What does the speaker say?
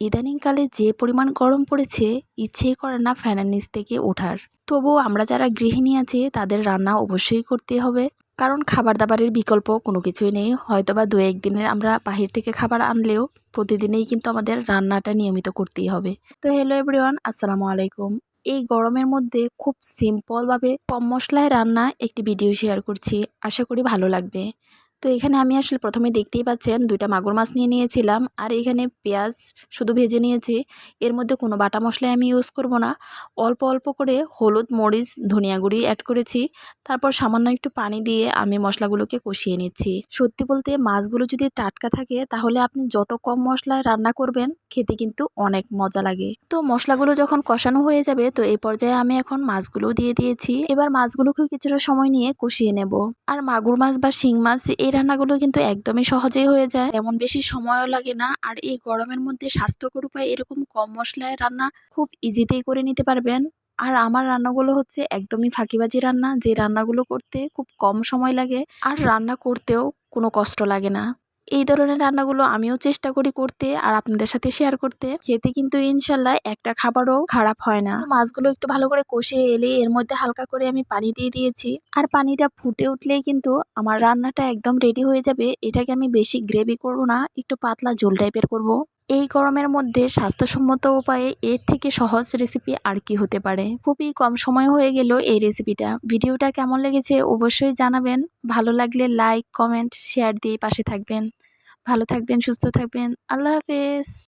ইদানিংকালে যে পরিমাণ গরম পড়েছে, ইচ্ছেই করে না ফ্যানের নিচ থেকে ওঠার। তবুও আমরা যারা গৃহিণী আছি, তাদের রান্না অবশ্যই করতে হবে। কারণ খাবার দাবারের বিকল্প কোনো কিছুই নেই। হয়তো বা দু একদিনের আমরা বাহির থেকে খাবার আনলেও প্রতিদিনেই কিন্তু আমাদের রান্নাটা নিয়মিত করতেই হবে। তো হ্যালো এভরিওয়ান আসসালামু আলাইকুম। এই গরমের মধ্যে খুব সিম্পলভাবে কম মশলায় রান্না একটি ভিডিও শেয়ার করছি। আশা করি ভালো লাগবে। তো এখানে আমি আসলে প্রথমে দেখতেই পাচ্ছেন দুইটা মাগুর মাছ নিয়ে নিয়েছিলাম। আর এখানে পেঁয়াজ শুধু ভেজে নিয়েছি। এর মধ্যে কোনো বাটা মশলাই আমি ইউজ করব না। অল্প অল্প করে হলুদ, মরিচ, ধনিয়া গুঁড়ি অ্যাড করেছি। তারপর সামান্য একটু পানি দিয়ে আমি মশলাগুলোকে কষিয়ে নিচ্ছি। সত্যি বলতে মাছগুলো যদি টাটকা থাকে, তাহলে আপনি যত কম মশলায় রান্না করবেন, খেতে কিন্তু অনেক মজা লাগে। তো মশলাগুলো যখন কষানো হয়ে যাবে, তো এই পর্যায়ে আমি এখন মাছগুলো দিয়ে দিয়েছি। এবার মাছগুলোকে কিছুটা সময় নিয়ে কষিয়ে নেব। আর মাগুর মাছ বা শিং মাছ এই রান্নাগুলো কিন্তু একদমই সহজেই হয়ে যায়। এমন বেশি সময়ও লাগে না। আর এই গরমের মধ্যে স্বাস্থ্যকর উপায় এরকম কম মশলায় রান্না খুব ইজিতেই করে নিতে পারবেন। আর আমার রান্নাগুলো হচ্ছে একদমই ফাঁকিবাজি রান্না। যে রান্নাগুলো করতে খুব কম সময় লাগে। আর রান্না করতেও কোনো কষ্ট লাগে না। এই ধরনের রান্নাগুলো আমিও চেষ্টা করি করতে আর আপনাদের সাথে শেয়ার করতে। খেতে কিন্তু ইনশাল্লাহ একটা খাবারও খারাপ হয় না। মাছগুলো একটু ভালো করে কষে এলে এর মধ্যে হালকা করে আমি পানি দিয়ে দিয়েছি। আর পানিটা ফুটে উঠলেই কিন্তু আমার রান্নাটা একদম রেডি হয়ে যাবে। এটাকে আমি বেশি গ্রেভি করব না, একটু পাতলা ঝোল টাইপের করব। এই গরমের মধ্যে স্বাস্থ্যসম্মত উপায়ে এর থেকে সহজ রেসিপি আর কি হতে পারে? খুবই কম সময় হয়ে গেল এই রেসিপিটা ভিডিওটা কেমন লেগেছে অবশ্যই জানাবেন। ভালো লাগলে লাইক কমেন্ট শেয়ার দিয়ে পাশে থাকবেন। ভালো থাকবেন, সুস্থ থাকবেন। আল্লাহ হাফেজ!